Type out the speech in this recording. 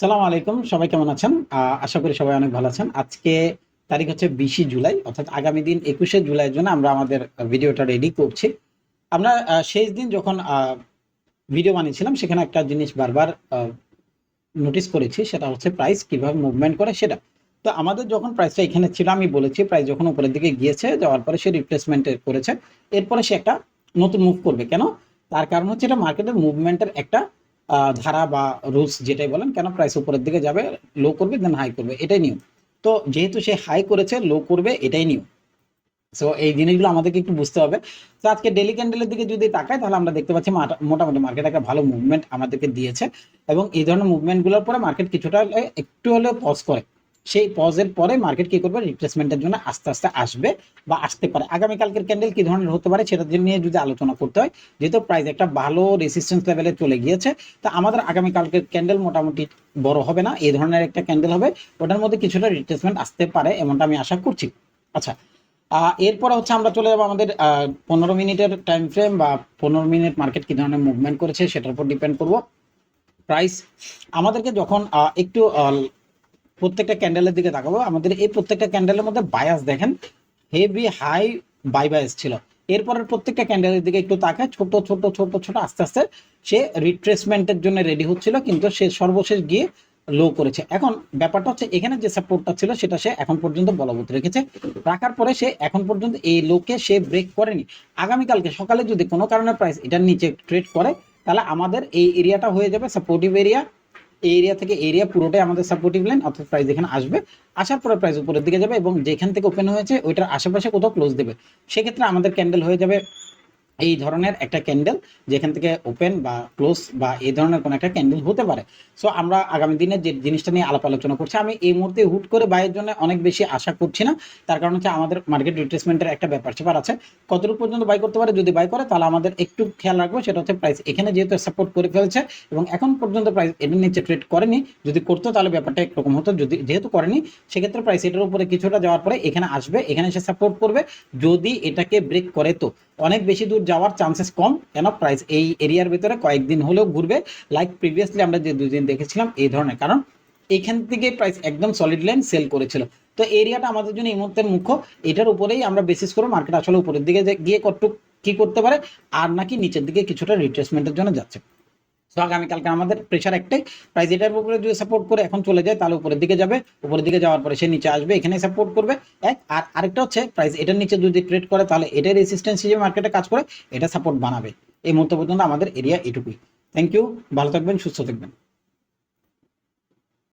সালাম আলাইকুম, সবাই কেমন আছেন? আশা করি সবাই অনেক ভালো আছেন। আজকে তারিখ হচ্ছে বিশে জুলাই, অর্থাৎ আগামী দিন একুশে জুলাইয়ের জন্য আমরা আমাদের ভিডিওটা রেডি করছি। আমরা শেষ দিন যখন ভিডিও বানিয়েছিলাম, সেখানে একটা জিনিস বারবার নোটিস করেছি, সেটা হচ্ছে প্রাইস কীভাবে মুভমেন্ট করে সেটা। তো আমাদের যখন প্রাইসটা এখানে ছিল, আমি বলেছি প্রাইস যখন উপরের দিকে গিয়েছে, যাওয়ার পরে সে রিপ্লেসমেন্ট করেছে। এরপরে সে একটা নতুন মুভ করবে। কেন? তার কারণ হচ্ছে এটা মার্কেটের মুভমেন্টের একটা ধারা বা রুলস যেটাই বলেন, কেন প্রাইস উপরের দিকে যাবে লো করবে দেন হাই করবে, এটাই নিয়ম। তো যেহেতু সে হাই করেছে লো করবে, এটাই নিয়ম। সো এই জিনিসগুলো আমাদেরকে একটু বুঝতে হবে। তো আজকে ডেলি ক্যান্ডেলের দিকে যদি তাকায় তাহলে আমরা দেখতে পাচ্ছি মাটা- মোটামুটি মার্কেট একটা ভালো মুভমেন্ট আমাদেরকে দিয়েছে। এবং এই ধরনের মুভমেন্টগুলোর পরে মার্কেট কিছুটা একটু হলেও পজ করে। সেই পজের পরে মার্কেট কি করবে? রিপ্লেসমেন্টের জন্য আস্তে আস্তে আসবে বা আসতে পারে। আগামীকালকের ক্যান্ডেল কি ধরনের হতে পারে সেটা নিয়ে যদি আলোচনা করতে হয়, যেহেতু প্রাইস একটা ভালো রেসিস্টেন্স লেভেলে চলে গিয়েছে, তা আমাদের আগামীকালকের ক্যান্ডেল মোটামুটি বড় হবে না, এই ধরনের একটা ক্যান্ডেল হবে। ওটার মধ্যে কিছুটা রিপ্লেসমেন্ট আসতে পারে এমনটা আমি আশা করছি। আচ্ছা এরপরে হচ্ছে আমরা চলে যাব আমাদের পনেরো মিনিটের টাইম ফ্রেম বা পনেরো মিনিট মার্কেট কি ধরনের মুভমেন্ট করেছে সেটার উপর ডিপেন্ড করব। প্রাইস আমাদেরকে যখন একটু প্রত্যেকটা ক্যান্ডেলের দিকে তাকাবো। আমাদের এই প্রত্যেকটা ক্যান্ডেলের মধ্যে বায়াস দেখেন হেভি হাই বাই বায়াস ছিল। এরপরের প্রত্যেকটা ক্যান্ডেলের দিকে একটু তাকায়, ছোট ছোট ছোট ছোট, আস্তে আস্তে সে রিট্রেসমেন্টের জন্য রেডি হচ্ছিল, কিন্তু সে সর্বশেষ গিয়ে লো করেছে। এখন ব্যাপারটা হচ্ছে এখানে যে সাপোর্টটা ছিল, সেটা সে এখন পর্যন্ত বলবৎ রেখেছে। রাখার পরে সে এখন পর্যন্ত এই লোকে সে ব্রেক করেনি। আগামীকালকে সকালে যদি কোনো কারণে প্রাইস এটার নিচে ট্রেড করে, তাহলে আমাদের এই এরিয়াটা হয়ে যাবে সাপোর্টিভ এরিয়া এরিয়া থেকে এরিয়া পুরোটাই আমাদের সাপোর্টিভ লাইন অর্থাৎ প্রাইস এখানে আসবে। আসার পরে প্রাইস উপরের দিকে যাবে এবং যেখান থেকে ওপেন হয়েছে, ওইটার আশেপাশে কোথাও ক্লোজ দেবে। সেক্ষেত্রে আমাদের ক্যান্ডেল হয়ে যাবে এই ধরনের একটা ক্যান্ডেল যেখান থেকে ওপেন বা ক্লোজ বা এই ধরনের কোনো একটা ক্যান্ডেল হতে পারে। সো আমরা আগামী দিনে যে জিনিসটা নিয়ে আলাপ আলোচনা করছি, আমি এই মুহূর্তে হুট করে বাইয়ের জন্য অনেক বেশি আশা করছি না। তার কারণ হচ্ছে আমাদের মার্কেট রিট্রেসমেন্টের একটা ব্যাপার স্যাপার আছে। কতটুকু পর্যন্ত বাই করতে পারে যদি বাই করে, তাহলে আমাদের একটু খেয়াল রাখব, সেটা হচ্ছে প্রাইস এখানে যেহেতু সাপোর্ট করে ফেলছে এবং এখন পর্যন্ত প্রাইস এটার নিচে ট্রেড করেনি। যদি করতো, তাহলে ব্যাপারটা একরকম হতো। যদি যেহেতু করেনি, সেক্ষেত্রে প্রাইস এটার উপরে কিছুটা যাওয়ার পরে এখানে আসবে, এখানে এসে সাপোর্ট করবে। যদি এটাকে ব্রেক করে তো। অনেক বেশি দূর যাওয়ার চান্সেস কম। কেন? প্রাইস এই এরিয়ার ভিতরে কয়েকদিন হলেও ঘুরবে। লাইক প্রিভিয়াসলি আমরা যে দুদিন দেখেছিলাম, এই ধরনের। কারণ এখান থেকে প্রাইস একদম সলিড লাইন সেল করেছিল। তো এরিয়াটা আমাদের জন্য এই মুহূর্তের মুখ্য। এটার উপরেই আমরা বেসিস করে মার্কেট আসলে উপরের দিকে গিয়ে কতটুক কি করতে পারে? আর নাকি নিচের দিকে কিছুটা রিট্রেসমেন্টের জন্য যাচ্ছে। তো আগামীকালকে আমাদের প্রেশার একটাই প্রাইস এটার উপরে যদি সাপোর্ট করে এখন চলে যায়, তাহলে উপরের দিকে যাবে, উপরের দিকে যাওয়ার পরে সে নিচে আসবে, এখানে সাপোর্ট করবে। এক, আর আরেকটা হচ্ছে প্রাইস এটার নিচে যদি ট্রেড করে, তাহলে এটার রেসিস্টেন্স হিসেবে মার্কেটে কাজ করে, এটা সাপোর্ট বানাবে। এই মুহূর্ত পর্যন্ত আমাদের এরিয়া এটুকুই। থ্যাংক ইউ ভালো থাকবেন, সুস্থ থাকবেন।